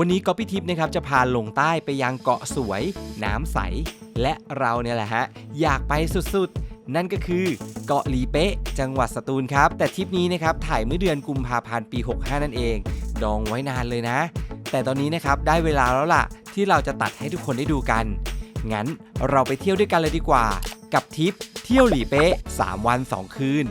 วันนี้ก๊อปปี้ทิปนะครับจะพาลงใต้ไปยังเกาะสวย น้ำใส และเราเนี่ยแหละฮะ อยากไปสุดๆ นั่นก็คือเกาะหลีเป๊ะ จังหวัดสตูลครับ แต่ทริปนี้นะครับถ่ายเมื่อเดือนกุมภาพันธ์ปี 65 นั่นเอง ดองไว้นานเลยนะ แต่ตอนนี้นะครับได้เวลาแล้วล่ะ ที่เราจะตัดให้ทุกคนได้ดูกัน งั้นเราไปเที่ยวด้วยกันเลยดีกว่า กับทริปเที่ยวหลีเป๊ะ 3 วัน 2 คืน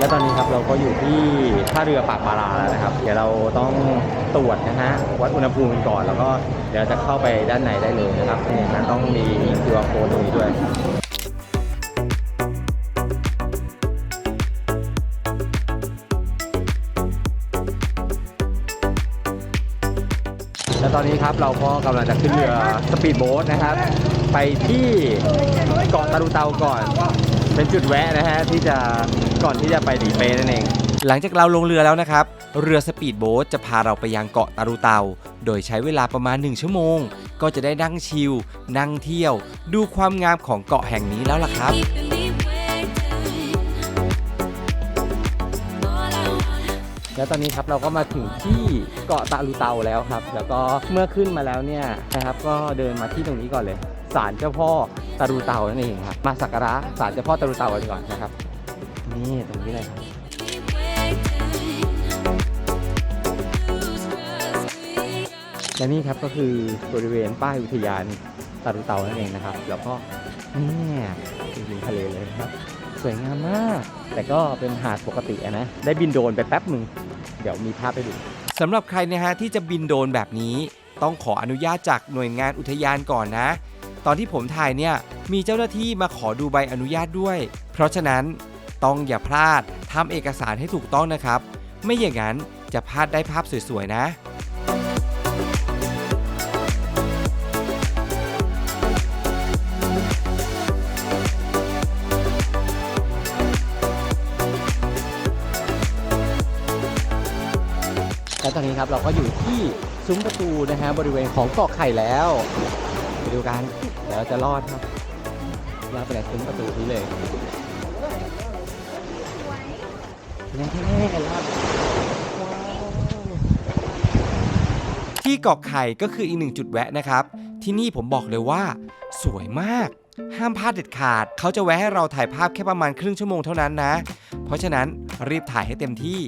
และตอนนี้ครับเราก็อยู่ที่ท่าเรือปากบาราแล้วนะครับ เดี๋ยวเราต้องตรวจนะฮะวัดอุณหภูมิกันก่อน แล้วก็เดี๋ยวจะเข้าไปด้านในได้เลยนะครับนี่นะต้องมี QR code ตรงนี้ด้วยและตอนนี้ครับเราก็กำลังจะขึ้นเรือสปีดโบ๊ทนะครับ ไปที่เกาะตารุเตาก่อน เป็นจุดแวะนะฮะที่จะ ก่อนที่จะไปหลีเป๊ะนั่นเอง หลังจากเราลงเรือแล้วนะครับ เรือสปีดโบ๊ทจะพาเราไปยังเกาะตารุเตา โดยใช้เวลาประมาณ 1 ชั่วโมง ก็จะได้นั่งชิล นั่งเที่ยว ดูความงามของเกาะแห่งนี้แล้วล่ะครับ แล้วตอนนี้ครับเราก็มาถึงที่เกาะตาลูเตาแล้วครับ แล้วก็เมื่อขึ้นมาแล้วเนี่ยนะครับ ก็เดินมาที่ตรงนี้ก่อนเลยศาลเจ้าพ่อตาลูเตานั่นเองครับ มาสักการะศาลเจ้าพ่อตาลูเตากันก่อนนะครับ นี่ตรงนี้เลยครับและนี่ครับก็คือบริเวณป้ายอุทยานตาลูเตานั่นเองนะครับ แล้วก็นี่ยเป็นริมทะเลเลยนะครับ สวยงามมาก แต่ก็เป็นหาดปกตินะ ได้บินโดรนไปแป๊บหนึ่งเดี๋ยวมีภาพให้ดูสำหรับใครนะฮะที่จะบินโดรนแบบนี้ ต้องขออนุญาตจากหน่วยงานอุทยานก่อนนะ ตอนที่ผมถ่ายเนี่ยมีเจ้าหน้าที่มาขอดูใบอนุญาตด้วย เพราะฉะนั้น ต้องอย่าพลาดทำเอกสารให้ถูกต้องนะครับ ไม่อย่างนั้นจะพลาดได้ภาพสวยๆนะและตอนนี้ครับเราก็อยู่ที่ซุ้มประตูนะฮะบริเวณของเกาะไข่แล้วไปดูกันเดี๋ยวเราจะรอดครับเรอดไปในซุ้มประตูนี้เลย ยังแค่ๆรอดว้าวที่เกาะไข่ก็คืออีกหนึ่งจุดแวะนะครับ ที่นี่ผมบอกเลยว่า สวยมาก ห้ามพลาดเด็ดขาด เขาจะแวะให้เราถ่ายภาพแค่ประมาณครึ่งชั่วโมงเท่านั้นนะ เพราะฉะนั้นรีบถ่ายให้เต็มที่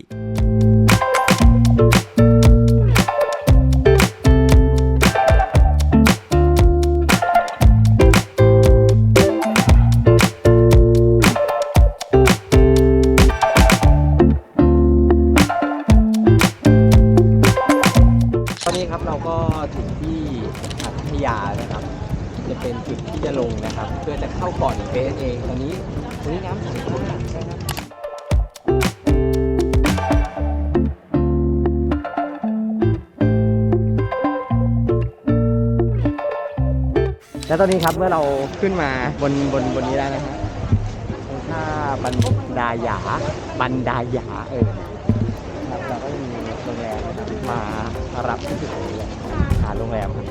แล้วตอนนี้ครับเมื่อเราขึ้นมาบนบนบนนี้แล้วนะฮะตรงท่าบันดาหยา บันดาหยาเออครับเราก็มีโรงแรมนะครับมารับที่จุดนี้เลยหาโรงแรมครับ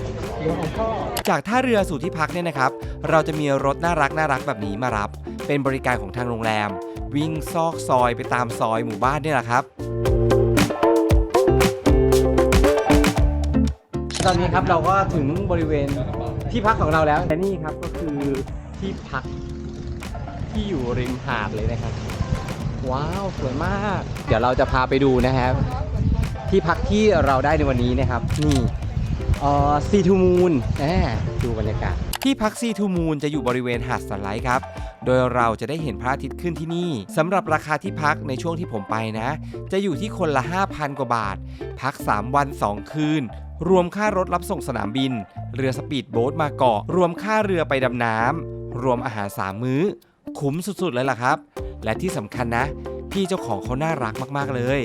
จากท่าเรือสู่ที่พักเนี่ยนะครับ เราจะมีรถน่ารักน่ารักแบบนี้มารับ เป็นบริการของทางโรงแรม วิ่งซอกซอยไปตามซอยหมู่บ้านเนี่ยแหละครับ ตอนนี้ครับเราก็ถึงบริเวณ ที่พักของเราแล้วและนี่ครับก็คือที่พักที่อยู่ริมหาดเลยนะครับ ว้าวสวยมาก เดี๋ยวเราจะพาไปดูนะครับ ที่พักที่เราได้ในวันนี้นะครับ นี่อ่อซีทูมูนแหมดูบรรยากาศ ที่พักซีทูมูนจะอยู่บริเวณหาดสไลด์ครับ โดยเราจะได้เห็นพระอาทิตย์ขึ้นที่นี่ สำหรับราคาที่พักในช่วงที่ผมไปนะ จะอยู่ที่คนละ 5,000 กว่าบาท พัก 3 วัน 2 คืน รวมค่ารถรับส่งสนามบิน เรือสปีดโบ๊ทมาเกาะ รวมค่าเรือไปดำน้ำ รวมอาหาร3มื้อ คุ้มสุดๆเลยล่ะครับ และที่สำคัญนะ พี่เจ้าของเขาน่ารักมากๆเลย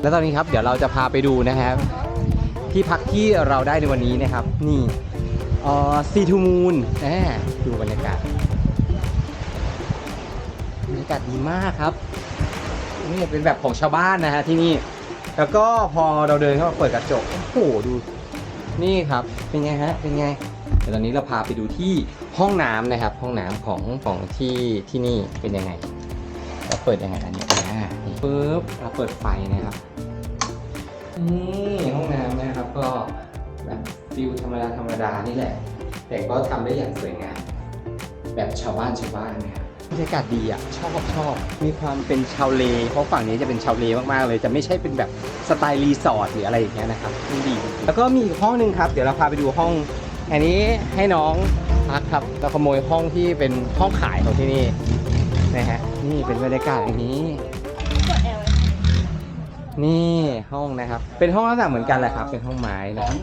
แล้วตอนนี้ครับเดี๋ยวเราจะพาไปดูนะครับ ที่พักที่เราได้ในวันนี้นะครับ นี่อ่อซีทูมูนแหมดูบรรยากาศบรรยากาศดีมากครับ นี่เป็นแบบของชาวบ้านนะฮะที่นี่ แล้วก็พอเราเดินเข้ามาเปิดกระจก โอ้โหดู นี่ครับ เป็นไงฮะ เป็นไง เดี๋ยวตอนนี้เราพาไปดูที่ห้องน้ำนะครับ ห้องน้ำของของที่ที่นี่เป็นยังไงเราเปิดยังไงอันนี้นี่ปึ๊บเราเปิดไฟนะครับ นี่ห้องน้ำนะครับก็แบบฟิลธรรมดาธรรมดานี่แหละ แต่ก็ทำได้อย่างสวยงามแบบชาวบ้านชาวบ้านนะครับ บรรยากาศดีอะ ชอบชอบ มีความเป็นชาวเล เพราะฝั่งนี้จะเป็นชาวเลมากๆเลย จะไม่ใช่เป็นแบบสไตล์รีสอร์ทหรืออะไรอย่างเงี้ยนะครับดี แล้วก็มีอีกห้องหนึ่งครับ เดี๋ยวเราพาไปดูห้อง อันนี้ให้น้องพักครับ เราขโมยห้องที่เป็นห้องขายของที่นี่นะฮะ นี่เป็นบรรยากาศอย่างนี้ นี่ห้องนะครับ เป็นห้องลักษณะเหมือนกันแหละครับ เป็นห้องไม้นะครับ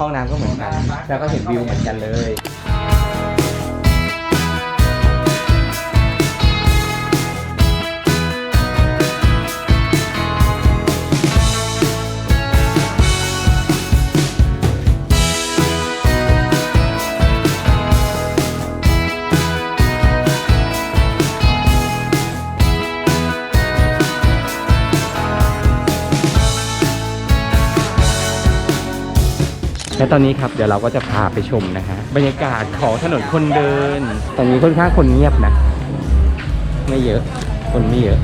ห้องน้ำก็เหมือนกัน แล้วก็เห็นวิวเหมือนกันเลย ตอนนี้ครับเดี๋ยวเราก็จะพาไปชมนะฮะบรรยากาศของถนนคนเดิน ตอนนี้ค่อนข้างคนเงียบนะ ไม่เยอะ คนไม่เยอะ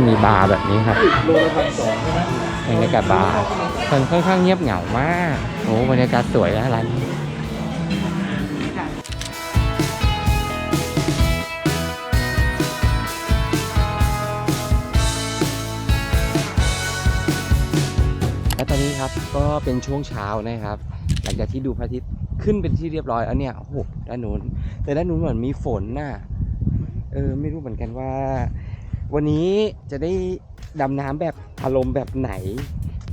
จะมีบาร์แบบนี้ครับบรรยากาศบาร์คนค่อนข้างเงียบเหงามากโอ้บรรยากาศสวยนะร้านนี้และตอนนี้ครับก็เป็นช่วงเช้านะครับ หลังจากที่ดูพระอาทิตย์ขึ้นเป็นที่เรียบร้อยแล้วเนี่ยโอ้โหด้านนู้นแต่ด้านนู้นเหมือนมีฝนน่ะเออไม่รู้เหมือนกันว่า วันนี้จะได้ดำน้ำแบบอารมณ์แบบไหน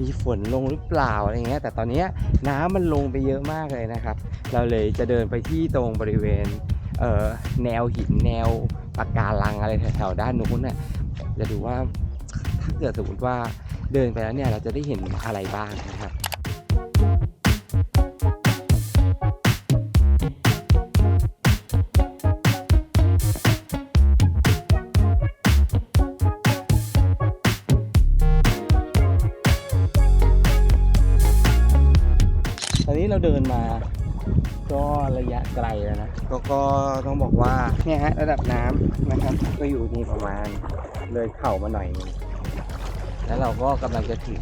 มีฝนลงหรือเปล่าอะไรเงี้ย แต่ตอนนี้น้ำมันลงไปเยอะมากเลยนะครับ เราเลยจะเดินไปที่ตรงบริเวณเแนวหินแนวปะการังอะไรแถวๆด้านนู้นน่ะจะดูว่าถ้าเกิดสมมติว่าเดินไปแล้วเนี่ยเราจะได้เห็นอะไรบ้างนะครับ เราเดินมา ก็ระยะไกลแล้วนะก็ก็ต้องบอกว่าเนี่ยฮะระดับน้ำนะครับ ก็อยู่นี่ประมาณเลยเข่ามาหน่อยนึงแล้วเราก็กำลังจะถึง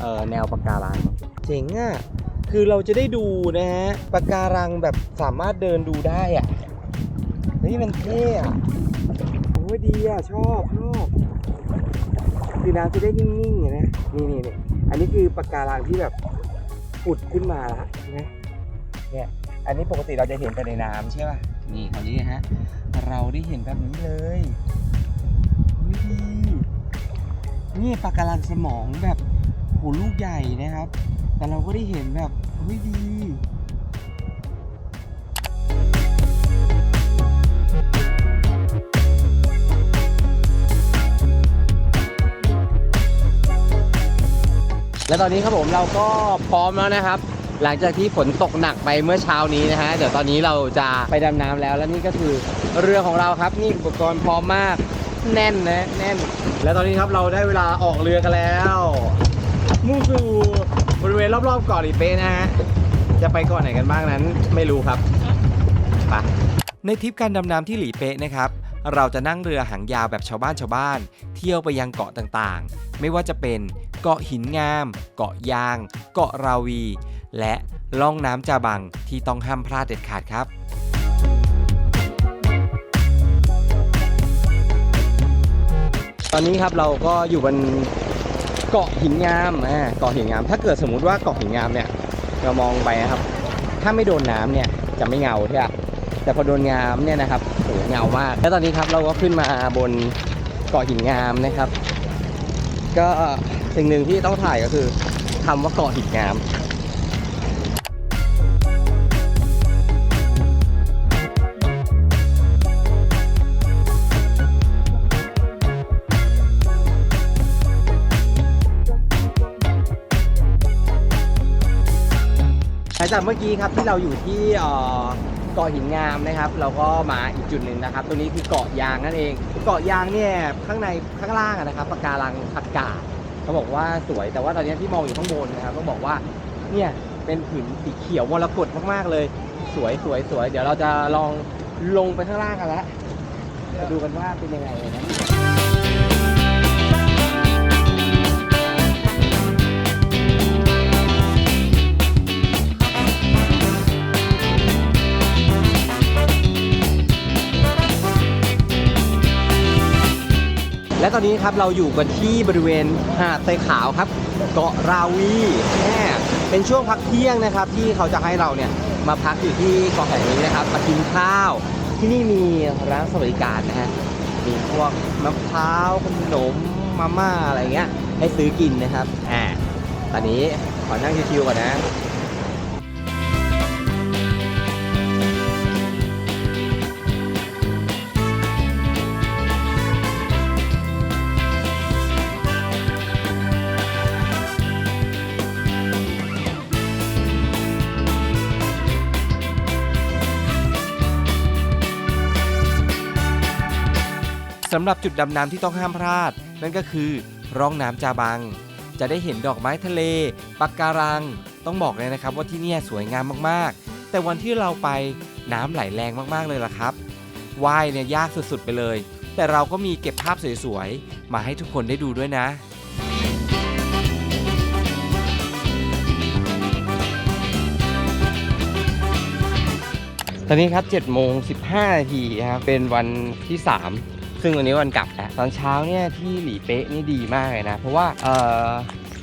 เอ่อแนวปะการังเจ๋งอะคือเราจะได้ดูนะฮะปะการังแบบสามารถเดินดูได้อะเฮ้ยมันเท่อะโอ้ยดีอะชอบชอบคือน้ำจะได้นิ่งๆอะนะนี่นี่นี่อันนี้คือปะการังที่แบบ ผุดขึ้นมาแล้วนะเนี่ยอันนี้ปกติเราจะเห็นแต่ในน้ำใช่ป่ะนี่คราวนี้ฮะเราได้เห็นแบบนี้เลยวิดีนี่ปลาการังสมองแบบโหลูกใหญ่นะครับ แต่เราก็ได้เห็นแบบเฮ้ยดี และตอนนี้ครับผมเราก็พร้อมแล้วนะครับ หลังจากที่ฝนตกหนักไปเมื่อเช้านี้นะฮะเดี๋ยวตอนนี้เราจะไปดำน้ำแล้ว และนี่ก็คือเรือของเราครับนี่อุปกรณ์พร้อมมากแน่นนะแน่น และตอนนี้ครับเราได้เวลาออกเรือกันแล้วมุ่งสู่บริเวณรอบๆเกาะหลีเป๊ะนะฮะจะไปเกาะไหนกันบ้างนั้นไม่รู้ครับไปในทริปการดำน้ำที่หลีเป๊ะนะครับ เราจะนั่งเรือหางยาวแบบชาวบ้านชาวบ้าน เที่ยวไปยังเกาะต่างๆ ไม่ว่าจะเป็นเกาะหินงาม เกาะยาง เกาะราวี และล่องน้ำจาบังที่ต้องห้ามพลาดเด็ดขาดครับตอนนี้ครับเราก็อยู่บนเกาะหินงามอ่าเกาะหินงาม ถ้าเกิดสมมุติว่าเกาะหินงามเนี่ยเรามองไปนะครับ ถ้าไม่โดนน้ำเนี่ยจะไม่เงาใช่ไหม แต่พอโดนน้ำเนี่ยนะครับโหเงามาก แล้วตอนนี้ครับเราก็ขึ้นมาบนเกาะหินงามนะครับ ก็สิ่งหนึ่งที่ต้องถ่ายก็คือคำว่าเกาะหินงามลังจากเมื่อกี้ครับที่เราอยู่ที่ เกาะหินงามนะครับ เราก็มาอีกจุดหนึ่งนะครับ ตัวนี้คือเกาะยางนั่นเอง เกาะยางเนี่ยข้างในข้างล่างนะครับปะการังผักกาดเขาบอกว่าสวยแต่ว่าตอนนี้ที่มองอยู่ข้างบนนะครับต้องบอกว่าเนี่ยเป็นผืนสีเขียวมรกตมากๆเลย สวยสวยสวยเดี๋ยวเราจะลองลงไปข้างล่างกันแล้วมาดูกันว่าเป็นยังไงนะ ตอนนี้ครับเราอยู่กันที่บริเวณหาดทรายขาวครับ เกาะราวีแหมเป็นช่วงพักเที่ยงนะครับ ที่เขาจะให้เราเนี่ยมาพักอยู่ที่เกาะแห่งนี้นะครับมากินข้าว ที่นี่มีร้านสวัสดิการนะฮะมีพวกมะพร้าวขนมมาม่าอะไรเงี้ยให้ซื้อกินนะครับอ่าตอนนี้ขอนั่งชิวๆก่อนนะ สำหรับจุดดำน้ำที่ต้องห้ามพลาด นั่นก็คือร่องน้ำจาบัง จะได้เห็นดอกไม้ทะเลปัการัง ต้องบอกเลยนะครับว่าที่นี่สวยงามมากๆ แต่วันที่เราไปน้ำไหลแรงมากๆเลยล่ะครับว่ายเนี่ยยากสุดๆไปเลย แต่เราก็มีเก็บภาพสวยๆ มาให้ทุกคนได้ดูด้วยนะตอนนี้ครับ7โมง15นาทีครับเป็นวันที่ 3 ซึ่งวันนี้วันกลับแล้วตอนเช้าเนี่ยที่หลีเป๊ะนี่ดีมากเลยนะ เพราะว่าเอ่อ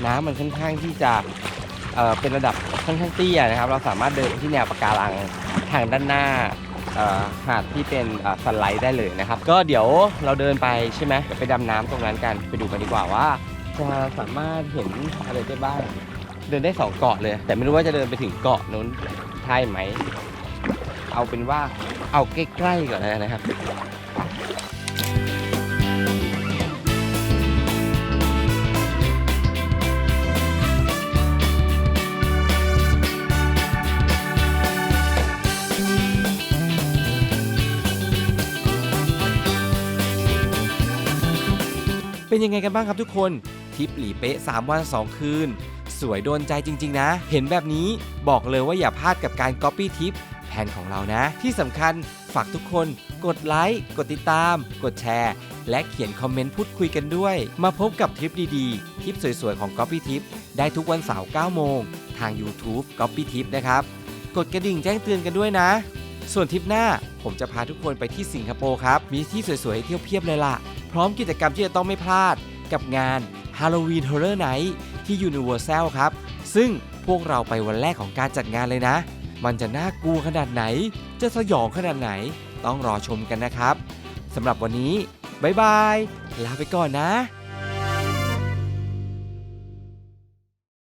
น้ำมันค่อนข้างที่จะเอ่อเป็นระดับค่อนข้างเตี้ยนะครับ เราสามารถเดินที่แนวปะการังทางด้านหน้าหาดที่เป็นสไลด์ได้เลยนะครับ ก็เดี๋ยวเราเดินไปใช่ไหมเดี๋ยวไปดำน้ำตรงนั้นกันไปดูกันดีกว่าว่า จะสามารถเห็นอะไรได้บ้าง เดินได้สองเกาะเลย แต่ไม่รู้ว่าจะเดินไปถึงเกาะนู้นใช่ไหม เอาเป็นว่าเอาใกล้ๆก่อนนะครับ เป็นยังไงกันบ้างครับทุกคนทริปหลีเป๊ะ 3 วัน 2 คืน สวยโดนใจจริง ๆ นะ เห็นแบบนี้บอกเลยว่าอย่าพลาดกับการ Copy ทิปแผนของเรานะ ที่สำคัญฝากทุกคนกดไลค์กดติดตาม กดแชร์ และเขียนคอมเมนต์พูดคุยกันด้วย มาพบกับทริปดีๆทริปสวยๆของ Copy ทิปได้ทุกวันเสาร์9โมงทาง YouTube Copy ทิปนะครับกดกระดิ่งแจ้งเตือนกันด้วยนะ ส่วนทริปหน้าผมจะพาทุกคนไปที่สิงคโปร์ครับ มีที่สวยๆให้เที่ยวเพียบเลยล่ะ พร้อมกิจกรรมที่จะต้องไม่พลาดกับงาน Halloween Horror Night ที่ Universal ครับ ซึ่งพวกเราไปวันแรกของการจัดงานเลยนะ มันจะน่ากลัวขนาดไหน จะสยองขนาดไหน ต้องรอชมกันนะครับสำหรับวันนี้ บ๊ายบาย ลาไปก่อนนะ